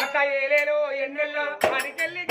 అక్క ఏలేలో ఎన్నెల్లో పనికెళ్ళి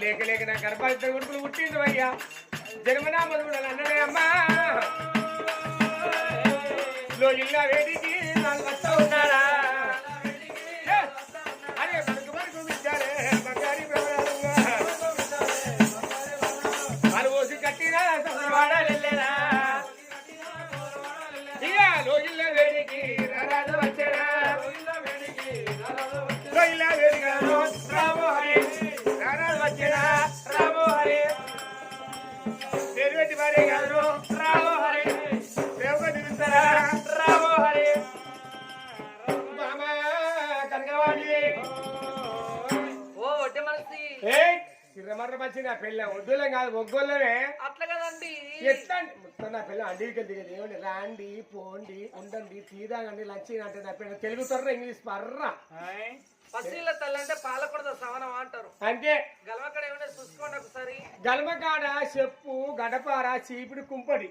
లేక లేక నా గర్భాలు కొడుకులు పుట్టిండు అయ్యా జన్మనామలు కూడా అన్నదే అమ్మా. లో ఇల్లా వేడికి నాకు వస్తా ఉన్నారా? చిర్రమర్ర వచ్చిన పెళ్ళ వద్దులేం కాదు ఒగ్గోళ్ళమే. అట్లా కదండి. ఎట్లా? మొత్తం నా పిల్ల అండికి దిగదు ఏమండి రాండి పోండి ఉండండి తీరాగండి లంచ్ అంటే నా పిల్ల తెలుగు తర్ర ఇంగ్లీష్ పర్రా. పసిళ్ళ తల్లి అంటే పాలకూడదు సవనం అంటారు. అంటే? గలవక్కడ ఏమైనా చూసుకోండి ఒకసారి. గల్మకాడ చెప్పు గడపార చీపిడి కుంపడి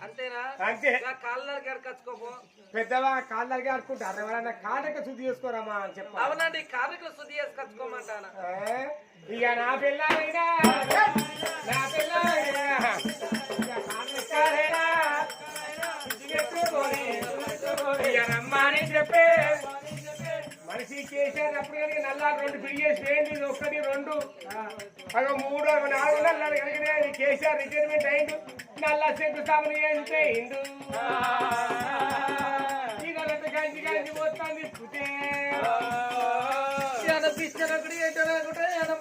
అంతేనా? అంతే. పెద్దవా కాళ్ళగా అనుకుంటారు ఎవరన్నా కాళ్ళక శుద్ధి చేసుకోరామా అని చెప్పాలి అవునండి కార్మికులు శుద్ధి చేసి కచ్చుకోమంటానా? ఇక నా పిల్లలైనా? నా పిల్లలైనా? రమ్మని చెప్పే. మనిషి చేసేటప్పుడు కనుక నల్లా రెండు వేయండి ఇది ఒక్కటి రెండు. ఒక మూడు నాలుగు నల్లాలు కలిగిన కేసీఆర్ రిటైర్మెంట్ అయిండు నల్ల శంకుస్థాపన ఎంత అయిండు ఇదంతా గంజి గంజి పోతుంది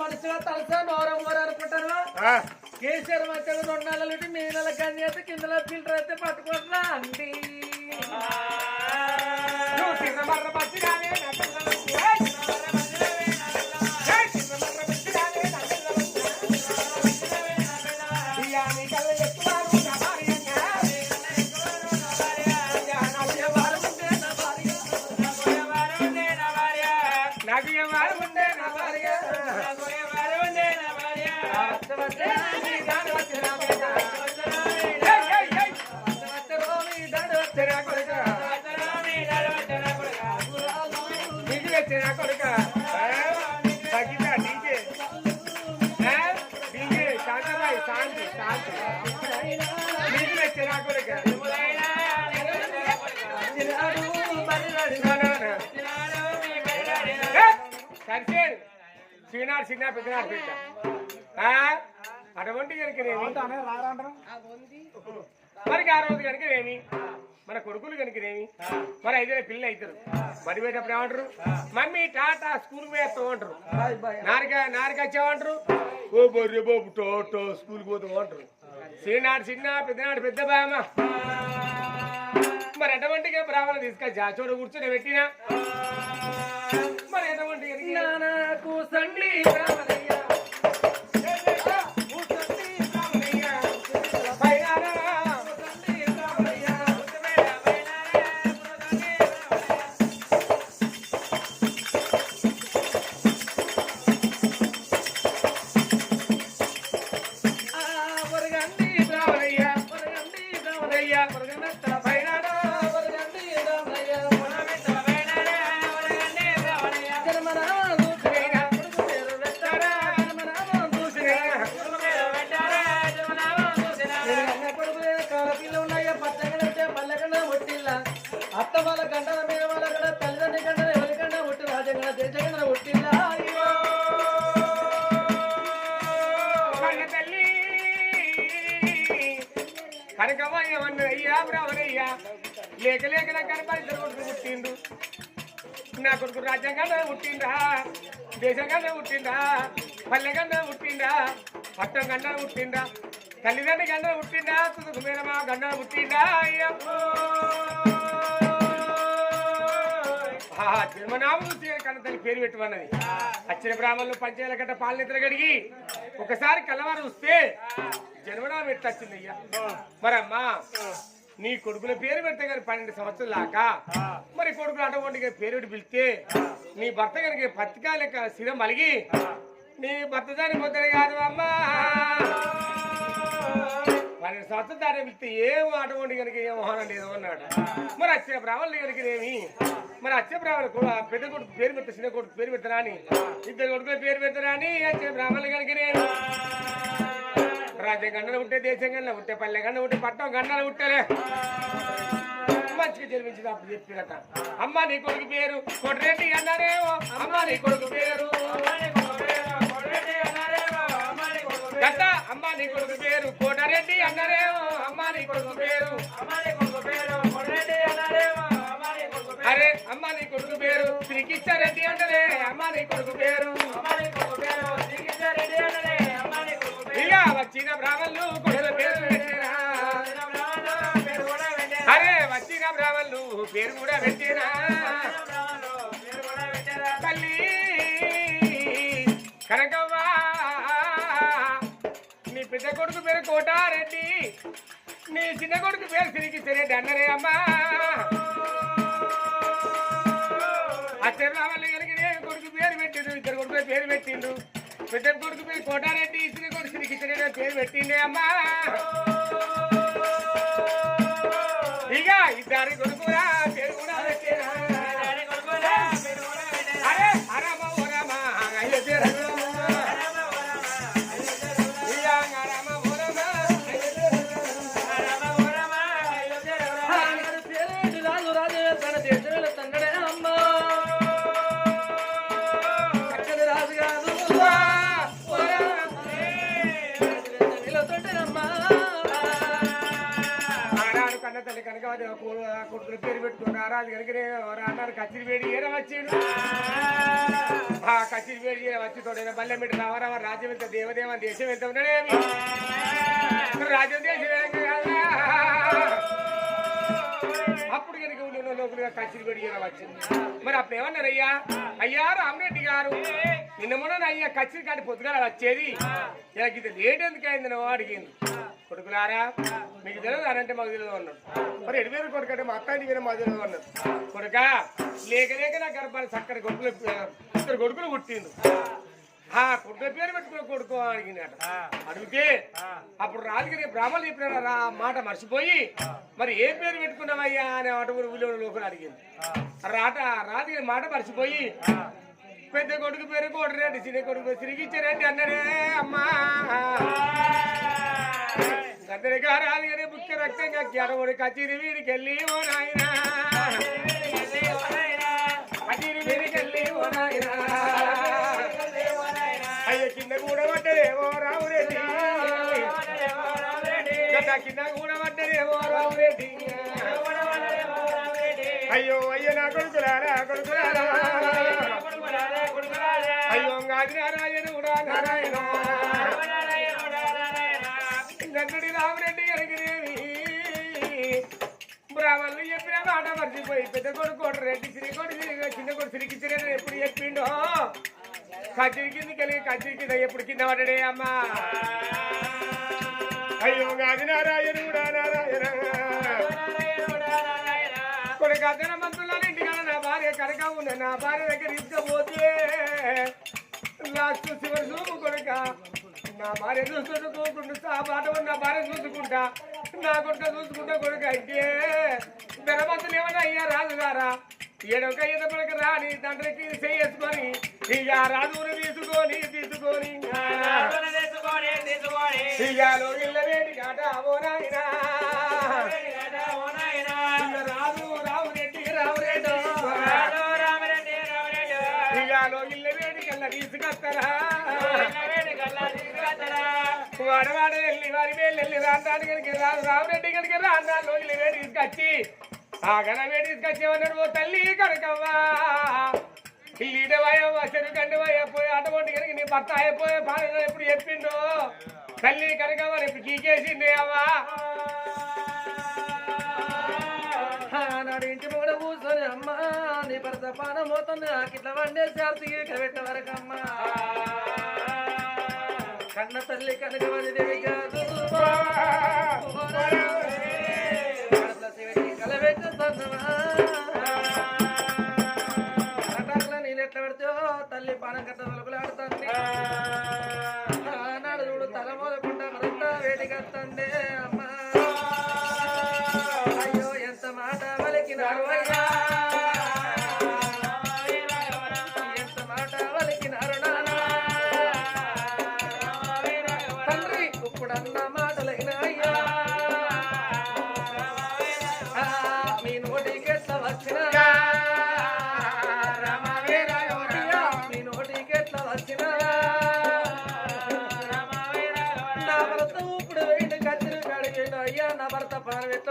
మనసులో తలసా నోరం మోర అనుకుంటారు? కేసీఆర్ మధ్యలో రెండు నెలలు మీ నెల కన్య అయితే కిందలో ఫిల్టర్ అయితే పట్టుకుంటున్నా అండి పెట్ట ఆ? అటువంటి కనుకనేమి మరి ఆ రోజు కనుకనేమి మన కొడుకులు కనుకనేమి మరి ఐదుగురు పిల్లలు అవుతారు. మరి పోయేటప్పుడు ఏమంటారు? మమ్మీ టాటా స్కూల్ పోయేస్తాం అంటారు. నారిక నారిక వచ్చామంటారు ఓ బొర్రె బాబు టోటో స్కూల్ పోతాం అంటారు. చిన్నాడు చిన్న పెద్దనాడు పెద్ద బామ మరి ఎటువంటిగా బ్రాహ్మణ తీసుకొని జాచోడు కూర్చొని పెట్టినా? మరి ఎటువంటి నాకు సండి రాజ్యాంగంగా పుట్టిండా దేశంగా పుట్టిండా పల్లెగంగా పుట్టిండా పట్టం గండ పుట్టిండా తల్లిదండ్రి గండ పుట్టిండా తుదుకు మీద మా గండ పుట్టిండా అయ్యప్పో! ఆ జన్మనామం చూసి కన్న తల్లి పేరు పెట్టమన్నది అచ్చిన బ్రాహ్మణులు పంచాయల గట్ట పాలనిద్ర గడిగి ఒకసారి కలవారు వస్తే జన్మనామం ఎట్లా వచ్చింది అయ్యా మరమ్మా నీ కొడుకుల పేరు పెడితే కానీ పన్నెండు సంవత్సరాలు లాక మరి కొడుకులు అటువంటి పేరు పెట్టి పిలిస్తే నీ భర్త కనుక పత్రికా లెక్క శిరం మలిగి నీ భర్త దాని పొద్దున కాదు అమ్మా. పన్నెండు సంవత్సరాలు దాన్ని పిలిస్తే ఏం అటువంటి కనుక ఏం మోహనం లేదు అన్నాడు. మరి వచ్చిన బ్రాహ్మణులు కనుక ఏమి మరి వచ్చే బ్రాహ్మణులు కూడా పెద్ద కొడుకు పేరు పెట్ట చిన్న కొడుకు పేరు పెట్టరా అని? ఇద్దరు కొడుకుల పేరు పెట్టరా అని వచ్చే బ్రాహ్మణులు కనుక రాజ్యం గండలు ఉంటే దేశం గండ ఉంటే పల్లె గండ ఉంటే పట్టం గండలు ఉంటేలే మంచిగా జన్మించింది అప్పుడు చెప్పిరట. అమ్మ నీ కొడుకు పేరు కొట్రెడ్డి అన్నారేమో. అమ్మ నీ కొడుకు పేరు గట్ట అమ్మ నీ కొడుకు పేరు కోటరెడ్డి అన్నారేమో. అమ్మ నీ కొడుకు పేరు అరే అమ్మ నీ కొడుకు పేరు శ్రీకృష్ణారెడ్డి అంటలే. అమ్మ నీ కొడుకు పేరు ఇక వచ్చిన బ్రాహ్మణులు కొడుకుల పేరు పెట్టినా. అరే వచ్చిన బ్రాహ్మణులు పేరు కూడా పెట్టినా. తల్లి కనకవ్వ నీ పెద్ద కొడుకు పేరు కోటారెడ్డి. నీ చిన్న కొడుకు పేరు శ్రీకృష్ణరెడ్డి అన్నరే అమ్మా. అచ్చే బ్రాహ్మణులు కనుక కొడుకు పేరు పెట్టిండు ఇద్దరు కొడుకు పేరు పెట్టిండు. పెద్ద కొడుకు పేరు కోటారెడ్డి చిన్న కొడుకు శ్రీకృష్ణరెడ్డి అని పేరు పెట్టిండే అమ్మా. ఇక ఇద్దరి కొడుకురా. కాదు తల్లి కొడుకుల పేరు పెట్టుకున్న రాజు కనుక అన్నారు కచ్చిరి వేడి ఏర వచ్చిండు. ఆ కచ్చిరి వేడి వచ్చి తోడైన బల్లె మిట్ట రావరావ రాజ్యం ఎంత దేవదేవ దేశం ఎంత ఉన్నాడేమి? రాజ్యం దేశం అప్పుడు కనుక ఉన్న లోపలిగా కచ్చిరి వేడి వచ్చింది. మరి అప్పుడు ఏమన్నారు అయ్యా అయ్యా రామరెడ్డి గారు నిన్న మొన్న అయ్యా కచ్చిరి కానీ పొద్దుగా వచ్చేది. ఇలా ఇది లేట్ ఎందుకు అయింది? నువ్వు అడిగింది కొడుకులారా మీకు తెలియదు అనంటే మాకు తెలియదు అన్నాడు. మరి ఎడివేరు కొడుకు అంటే మా అత్తాయి వేరే మాకు తెలియదు అన్నాడు. కొడుక లేక లేక నా గర్భాన్ని చక్కని కొడుకులు ఇద్దరు కొడుకులు పుట్టిండు ఆ కొడుకుల పేరు పెట్టుకున్న కొడుకు అడిగినాడు. అడిగితే అప్పుడు రాజుగారి బ్రాహ్మణులు చెప్పిన రా మాట మర్చిపోయి మరి ఏ పేరు పెట్టుకున్నావయ్యా అనే అటువులు ఊళ్ళో లోపల అడిగింది. రాట రాజుగారి మాట మర్చిపోయి పెద్ద కొడుకు పేరు కోటరెడ్డి చిన్న కొడుకు తిరిగిచ్చారెడ్డి అన్నాడే అమ్మా. అందరిగా రాజుగారి ముఖ్య రక్తంగా గెడవడు కచ్చిరి వీడికి వెళ్ళి ఓ నాయనా కచ్చిరి వీడికి వెళ్ళి ఓ నాయనా అయ్య కింద కూడా పడ్డదేమో రావురెడ్డి గత కింద కూడా పడ్డదేమో రావురెడ్డి అయ్యో అయ్య నా కొడుకులారా కొడుకులారా. అయ్యో గాది నారాయణుడా నారాయణ. మాట మర్చిపోయి పెద్ద కొడుకు కోట రెడ్డి సిరి కొడుకు చిన్న కొడుకు సిరికిచ్చిరేది ఎప్పుడు చెప్పిండో? కచ్చిరి కింద కలిగి కచ్చిరి కింద ఎప్పుడు కింద పడ్డడే అమ్మా? అయ్యో గాది నారాయణుడా నారాయణ కొడుకు అద్దన మంత్రుల ఇంటికాడ నా భార్య కనుక ఉన్న నా భార్య దగ్గర ఇచ్చకపోతే లాస్ట్ శివ చూపు కొడుక నా భార్య చూసుకుంటూ ఆ పాట నా భార్య చూసుకుంటా నా కొడుక చూసుకుంటా కొడుక అయితే ధనవంతులు ఏమన్నా అయ్యా రాజు గారా? ఏడొక ఈత పడక రాని తండ్రికి చేసుకొని ఇక రాజుని తీసుకొని తీసుకొని. ఇయ్యాలో ఇళ్ళ వేడి కాట ఓ నాయనా. రాజు రావు రెడ్డి రావు రెడ్డి ఇయ్యాలో ఇళ్ళ వేడి కల్లా తీసుకొస్తారా? వాడవాడ వెళ్ళి వారి వెళ్ళి రాదు రావురెడ్డి కనుక రాంటాడు ఇళ్ళ వేడి తీసుకొచ్చి ఆ గణమే తీసుకొచ్చేవన్నాడు ఓ తల్లి కనకవ్వా. ఇల్లిడవయ్యవ్వ చెరు కండివయ్య పోయి అటువంటి కనుక నీ భర్త అయిపోయే పాలన ఎప్పుడు చెప్పిండో? తల్లి కనకవ్వ ఇప్పుడు కీకేసింది అవ్వా. నాడు ఇంటి మూడ కూర్చొని అమ్మా నీ భర్త పానం పోతుంది నాకిట్ల వండే శాస్త్రి పెట్ట వరకమ్మా కన్న తల్లి కనకవని దేవి కాదు ఎట్లా పెడితే తల్లి పానం కట్ట తలుపులాడుతుంది నాడు చూడు తల మొదలుకుంటా మరంతా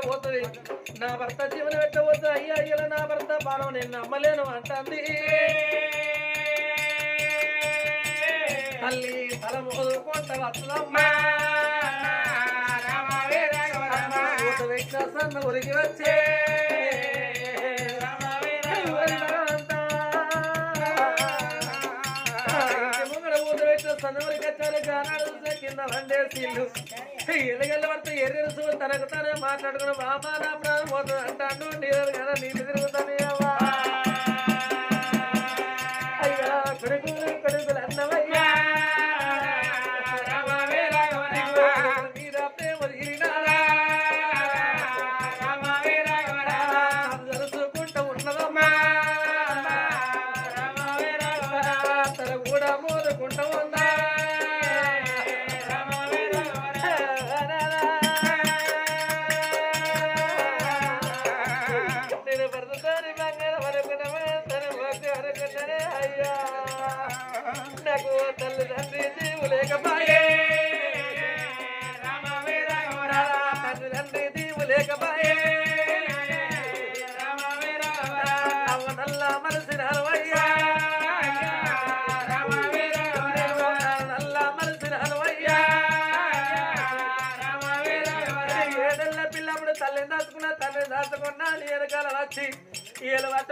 పోతుంది? నా భర్త జీవనం ఎట్లా పోతుంది? అయ్యా అయ్యా నా భర్త పానం నేను నమ్మలేను అంటుంది. తల్లి తల మోదుకుంట వస్తుందమ్మా. సన్న ఉరికి వచ్చే. సన్న ఉరికి కింద వండేసీళ్ళు ఎలగెళ్ళ పడితే ఎర్రెరుసు తనకు తానే మాట్లాడుకుని బాబా నా ప్రాణం పోతుంది అంటాడు నీరు కదా నీళ్ళు తిరుగుతాను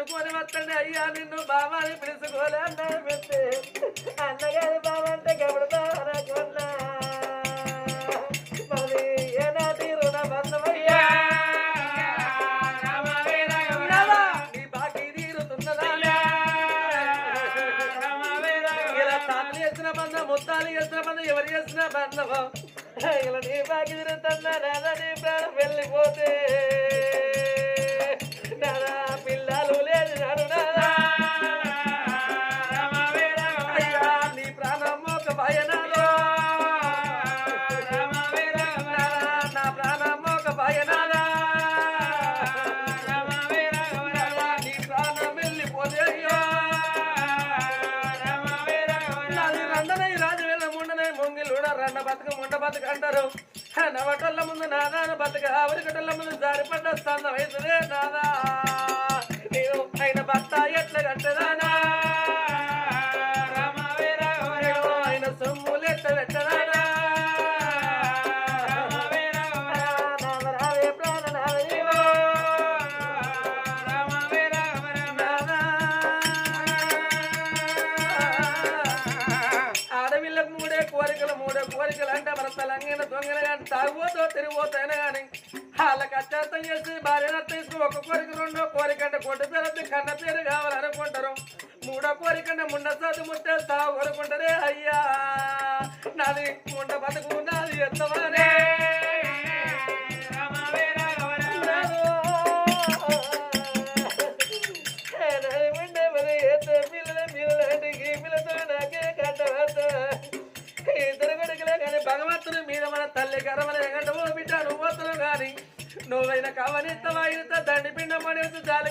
ఈయలు వస్తాడు అయ్యా నిన్ను బాబాని పిలుచుకోలే అన్న పెట్టి. అన్నగారి బాబా అంటే గబడు బావనకున్నా మరి బంధమయ్యా చేసిన ముత్తాలు చేసిన బంధం ఎవరు చేసిన బంధవం ఇలా నీ బాకి తిరుగుతున్నా నీ ప్రాణం వెళ్ళిపోతే బతుక ముండ బతుక అంటారు నవటల్ల ముందు నాదాన బతుక ఆవరికటల్ల ముందు జారిపడ్డ స్థానం అవుతుందే నాదా దొంగలు దొంగలు కానీ తాగుబోతో తిరిగిపోతాయినా కానీ వాళ్ళకి అత్యాసం చేసి భార్యను తీసుకుని ఒక కోరిక రెండో కోరికంటే కొట్టు పేరు కన్న పేరు కావాలనుకుంటారు. మూడో కోరికంటే ముండ సాధు ముట్టే సాగు కోరుకుంటారే అయ్యా. నాది ముండ బతుకు నాది ఎత్తవానే నువ్వైనా కవనిస్తావా ఇంత దండి పిండం పడేసి జాలి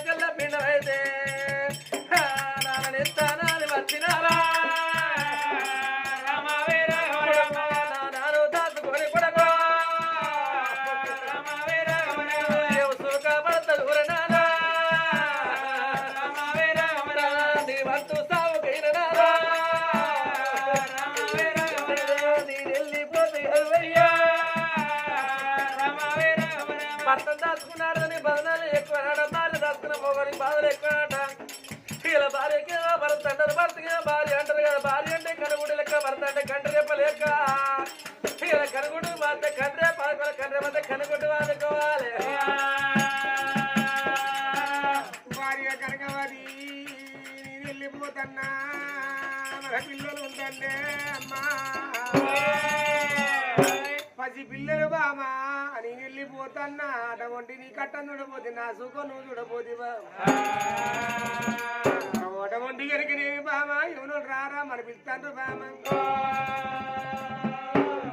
అంటారు భర్తకి భార్య అంటారు కదా భార్య అంటే కనుగుడు లెక్క భర్త అంటే కండ్రేప రేప లెక్క. ఇలా కనుగుడు భర్త కండ్రే పదకొండు కండ్రే మధ్య కనుగుడు అనుకోవాలి. భార్య కనకవది నేను వెళ్ళిపోతన్నా పిల్లలు ఉందండి అమ్మా. పసి పిల్లలు బామా అని వెళ్ళిపోతన్నా అటువంటి నీ కట్టం చూడపోతే నా సుఖం నువ్వు చూడపోతే అటువంటి కనుక నేను బామా ఎవరు రారా మన పిలుస్తాను బామా.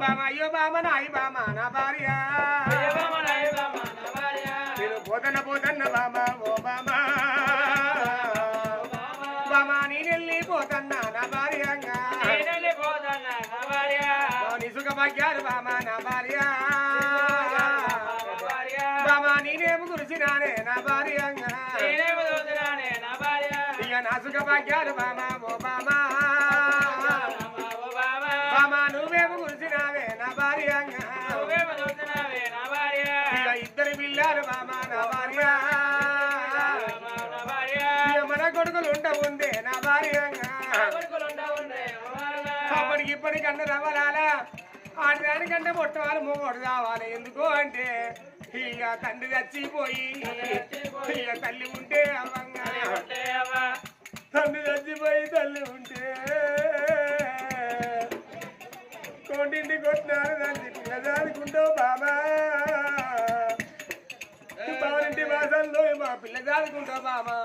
బామ అయ్యో బామ నాయి బామ నా భార్య. నేను పోతన్న పోతన్న బామ ఓ బామ. బామ నేను వెళ్ళిపోతన్నా నా భార్యంగా. నిసుక భాగ్యాలు బామ నా భార్య. బామ నేనేమి కురిసినానే నా భార్యంగా. ఇక నా సుఖ భాగ్యాలు బామ ఓ బామ బామ నువ్వేమి కురిసినావే నా భార్య ఇద్దరు పిల్లలు బామా నా భార్య మన కొడుకులు ఉంట ఉందే నా భార్యంగా అప్పటికి ఇప్పటికన్నా రవ్వలాలా ఆడదానికంటే పొట్టవాళ్ళు మూగోడు కావాలి ఎందుకు అంటే ఇక తండ్రి చచ్చిపోయి ఇక తల్లి ఉంటే అవ్వంగా. తండ్రి చచ్చిపోయి తల్లి ఉంటే కోటింటి కొట్టినారు దాన్ని పిల్ల దాదుకుంటావు బాబా బావనింటి వాసంలో మా పిల్ల దాదుకుంటావు బామా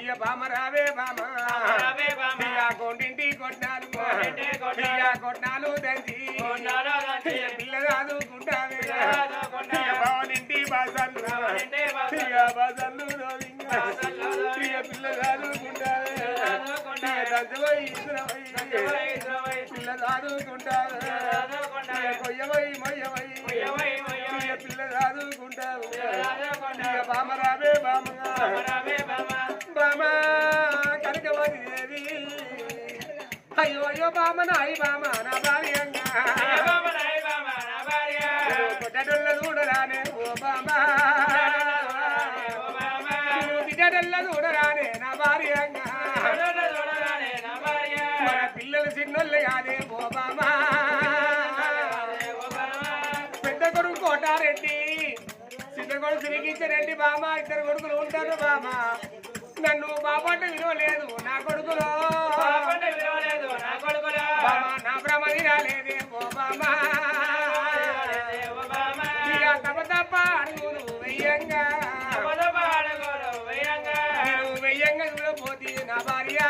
ఇక బామ. రావే బామా. ఇక కోటింటి కొట్టినారు. ఇక కొట్టినాలు ఇక పిల్ల దాదుకుంటావే ఇక బావనింటి వాసంలో. ఇక పిల్ల పిల్ల దాదుకుంటావే ఇక బామ బామ కనకవతి దేవి అయ్యో అయ్యో బామ నాయి బామ నా భార్యంగా కొడుకు సిరిగించారెడ్డి బామ ఇద్దరు కొడుకులు ఉంటారు బామ నన్ను బాబాట విలువలేదు నా కొడుకులో. నా ప్రమది రాలేదే ఓ బామ ఇక తప్ప అడుగును వెయ్యంగా నేను వెయ్యంగా చూడపోతే నా భార్య.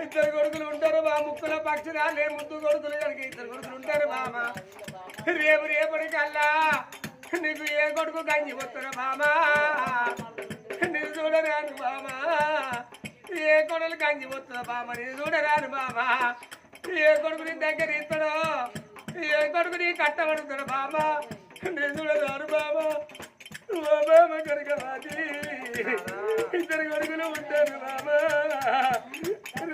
ఇద్దరు కొడుకులు ఉంటారు బా ముక్కుల పక్షురాలే ముద్దు కొడుకులు కనుక ఇద్దరు కొడుకులు ఉంటారు బామ రేపు రేపటి కల్లా నీకు ఏ కొడుకు గంజి వస్తున్నా బామా నేను చూడరాను బామా ఏ కొడలు గంజి వస్తున్నా బామా నేను చూడరాను బామా ఏ కొడుకు నీ దగ్గర ఇస్తాడో ఏ కొడుకు నీ కట్టబడుతాడు బామా నేను చూడరాను బామా ఓ బామ ఇద్దరు కొడుకులు ఉంటారు బామా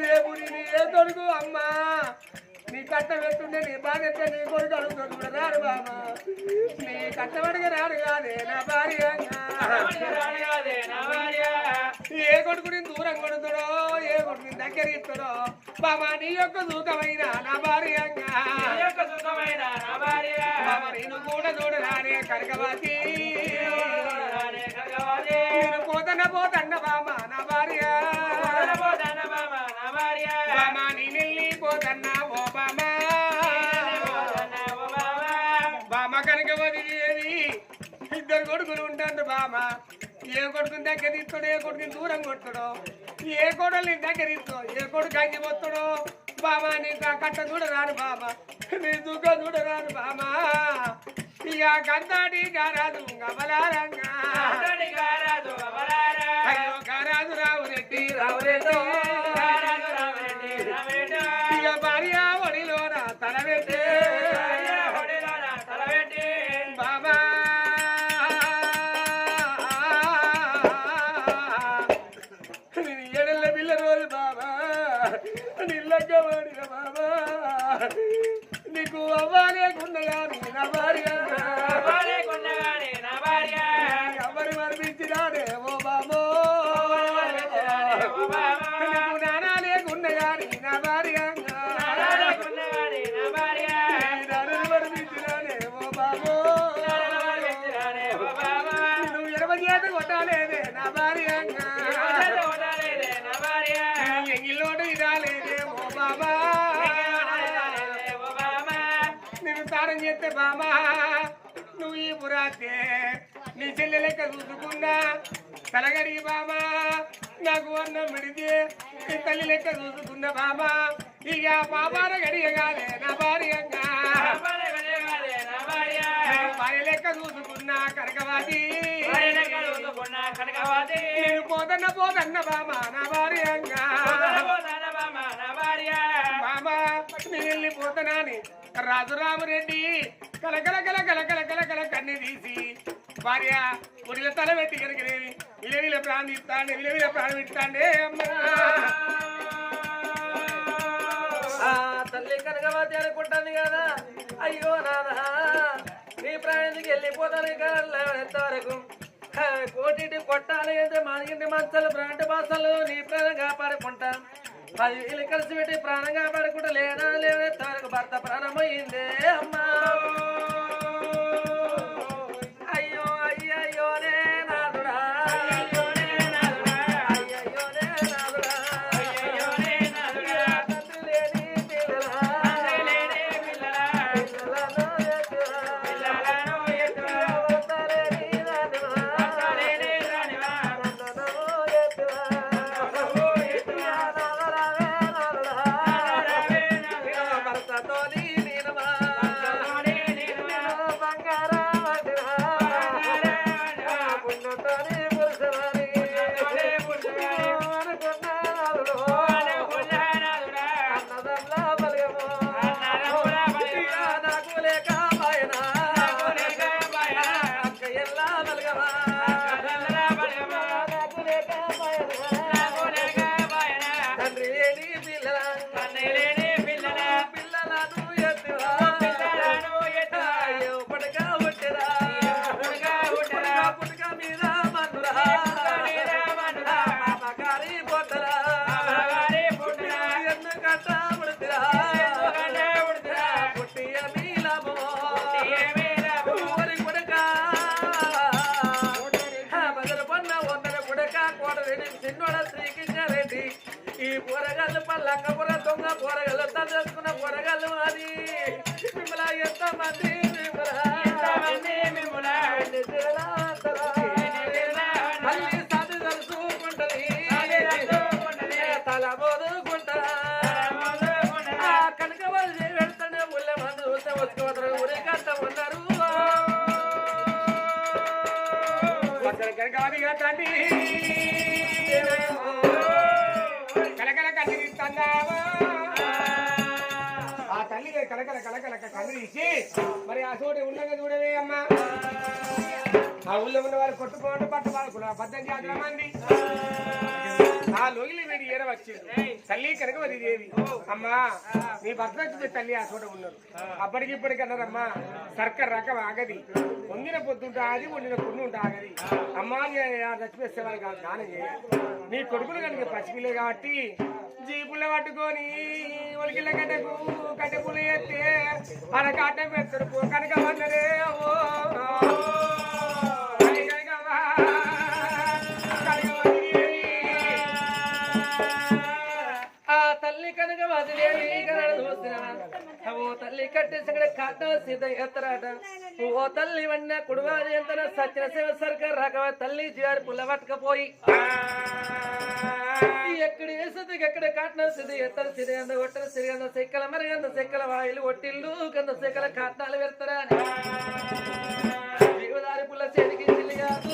రేపు నేను ఏ కొడుకు అమ్మా? నీ కట్ట పెట్టుండే నీ బాధ్యత నీ కొడుకు అడుగుతుంది కూడా రాడు బామా నీ కట్టబడిగా రాడు కాదే నా భార్య. ఏ కొడుకు నేను దూరం కొడుతుడో ఏ కొడుకు నేను దగ్గర ఇస్తుడో బామా నీ యొక్క దూకమైన నా భార్య. నేను కూడా చూడరానే కనకవాతి కొడుకులు ఉంటారు బామ. ఏ కొడుకుని దగ్గర ఇస్తాడు ఏ కొడుకుని దూరం కొడతాడో ఏ కొడల్ని దగ్గర ఇస్తాడు ఏ కొడుకు అంగి పోతాడో. బామ నీకు ఆ కట్ట చూడరాను బామ. నీ దుఃఖం చూడరాను బామ. ఇక గంతాడి గారాదు గబలారంగా అయ్యో గారాదు రావు రెడ్డి రావు రెడ్డి. నీ లెక్క చూసుకున్నా. తలగడి బామా నాకు అన్నం పెడితే తల్లి లెక్క చూసుకున్న బామా. ఇక బాబాల గడియగాలే నా భార్యంగా భార్య లెక్క చూసుకున్నా కనకవాది నేను పోతన్న పోతన్న బామా నా భార్యంగా బామా నేను వెళ్ళిపోతున్నాని రాజురామరెడ్డి కలకల కల కల కల కల కల కన్ను తీసి భార్య ఒడిల తల పెట్టి కనుకనేవి విలవిల ప్రాణం ఇస్తాండే విలవిల ప్రాణం ఇస్తాండే అమ్మా. తల్లి కనకవతి అనుకుంటాను కదా. అయ్యో నాన్న నీ ప్రాణానికి వెళ్ళిపోతాను ఎంత వరకు కోటి కొట్టాలి అంటే మనకింటి మంచాలు బ్రాండ్ బాసలు నీ ప్రాణం కాపాడుకుంటా. పది వేలు కలిసి పెట్టి ప్రాణం కాపాడుకుంటా లేనా లేవే తనకు భర్త ప్రాణం అయిందే అమ్మా. ఈ కూరగాయలు పల్లక్కపుర దొంగ కూరగాయలు తలుచుకున్న కూరగాయలు అది. మిమ్మల్ని ఎంత మంది సాధు తలుచుకుంటది తల కనుక వాళ్ళు వెళ్తానే మంది చూస్తే తండ్రి ఆ తల్లి కలకల కలకల కన్ను తీసి మరి ఆ చోట ఉండగా చూడవే అమ్మా. ఆ ఊళ్ళో ఉన్న వారు కొట్టుకోండి పట్టు వాళ్ళకు పద్దెనిమిది జాతుల మంది ఆ లోగిలి వేడి ఏర వచ్చింది తల్లి కనకవది దేవి. అమ్మా నీ భర్త వచ్చింది తల్లి ఆ చోట ఉన్నారు. అప్పటికి ఇప్పటికి అన్నారమ్మా సర్కర్ రకం ఆగది. వండిన పొద్దుంటా ఆది వండిన కొన్ని ఉంటా ఆగది అమ్మా చచ్చిపోయేవాళ్ళు కాదు దానం చేయాలి. నీ కొడుకులు కనుక పసిపిల్లే కాబట్టి జీపులు పట్టుకొని ఒలికిళ్ళ కట్టకు కట్టెపులు ఎత్తే ఆడ కట్టె పెడతారు కనుక వందరే ఓ తల్లి కనుక వదిలేదు తల్లి కట్టేసి కాట సీత ఎత్తరాట. ఓ తల్లి వన్న కుడువాది ఎంత సత్య శివ సర్కార్ రకవ తల్లి జారి పుల్ల పట్టుకపోయి. ఎక్కడ వేసది ఎక్కడ కాటన సిది ఎత్తర సిది అంద ఒట్టర సిరి అంద సెక్కల మరి అంద సెక్కల వాయిలు ఒట్టిల్లు కంద సెక్కల కాటనాలు పెడతారా జీవదారి పుల్ల చేతికి చిల్లి కాదు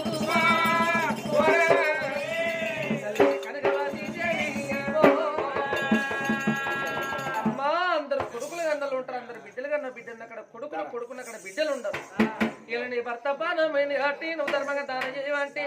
పానమైన కాబట్టి నువ్వు ధర్మంగా దానం చేయవంటే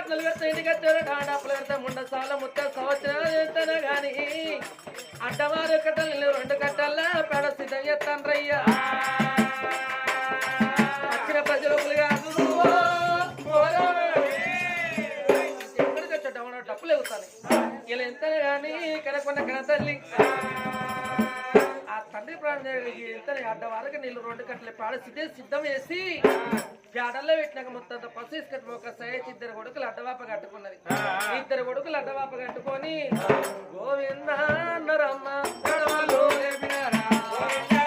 కోరికల కాటలు ఇంటి కట్టారు వచ్చారు డాడాపులు పెడతా ముండ సాల ముత్త సంవత్సరాలు చేస్తాను గాని. అడ్డవారు కట్టలు రెండు కట్టల్లా పెడ సిద్ధం చేస్తాను రయ్యా వచ్చిన ప్రజలు కాదు ఎక్కడికి వచ్చాడు డప్పులు ఎగుతాను ఇలా ఎంత కానీ కనకుండా కన తల్లి తండ్రి ప్రాణం ఎంత అడ్డ వరకు నీళ్ళు రెండు కట్టలు పాడ సిద్ధే సిద్ధం చేసి పేడల్లో పెట్టినాక మొత్తం పసు ఇసుకట్టు ఒక సైజ్ ఇద్దరు కొడుకులు అడ్డవాప కట్టుకున్నది. ఇద్దరు కొడుకులు అడ్డవాప కట్టుకొని అన్నరమ్మ. గోవింద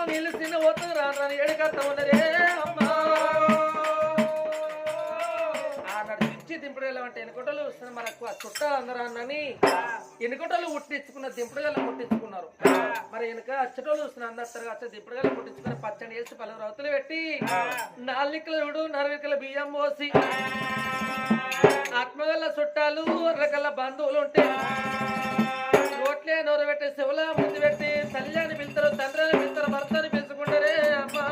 ఇల్లెల్లి పో నిలిసిన పోతుంది రాను ఎడకత్త ఉన్నదే. అమ్మా! ఆనాడు పిచ్చి దింపుడు అంటే ఎనుకొటలు వస్తున్న మనకు ఆ చుట్టాలు అందరూ అన్నని ఎనుకొటలు పుట్టించుకున్న దింపుడుగల పుట్టించుకున్నారు. మరి వెనుక అచ్చటోళ్ళు వస్తున్న అందరు వచ్చి దింపుడుగల పుట్టించుకుని పచ్చడి వేసి పలువురు రౌతులు పెట్టి నాలుకల చూడు నరవికల బియ్యం పోసి ఆత్మగల్ల చుట్టాలు రకల బంధువులు ఉంటే ఓట్లే నోరు పెట్టి శివుల ముందు పెట్టి తల్లిని పిలుతారు తండ్రిని పిలుతారు భర్తని పిలుచుకుంటారే అమ్మా.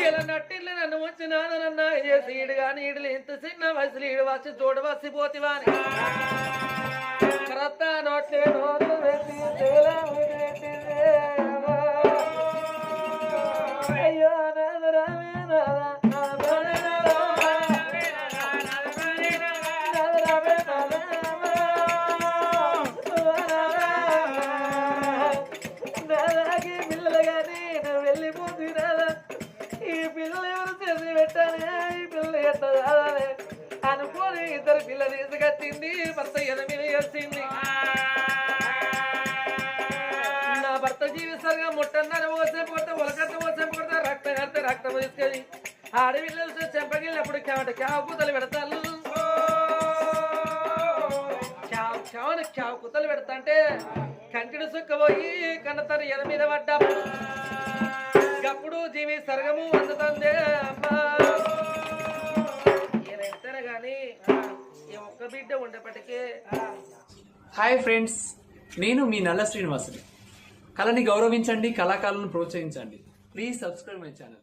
ఇలా నట్టిల్లు నన్ను వచ్చి నాన్న చేసి ఈడు కానీ ఈడులు ఇంత చిన్న వయసులు ఈడు వచ్చి చూడ వచ్చి పోతివాని. కరత్త నోట్లే నోరు పెట్టి శివుల ముందు అయ్యో నాద చెంపగిలినప్పుడు పెడతాను చావు కూతలు పెడతారు చావు చావుని చావు కూతలు పెడతాంటే కంటిని సుక్కబోయి కన్నతను ఎద మీద పడ్డా గప్పుడు జీవి సర్గము అందుతుంది అమ్మా. ఈయన కానీ ఈ ఒక్క బిడ్డ ఉండేప్పటికే హాయ్ ఫ్రెండ్స్ నేను మీ నల్ల శ్రీనివాసుని. కళని గౌరవించండి కళాకారులను ప్రోత్సహించండి. Please subscribe my channel.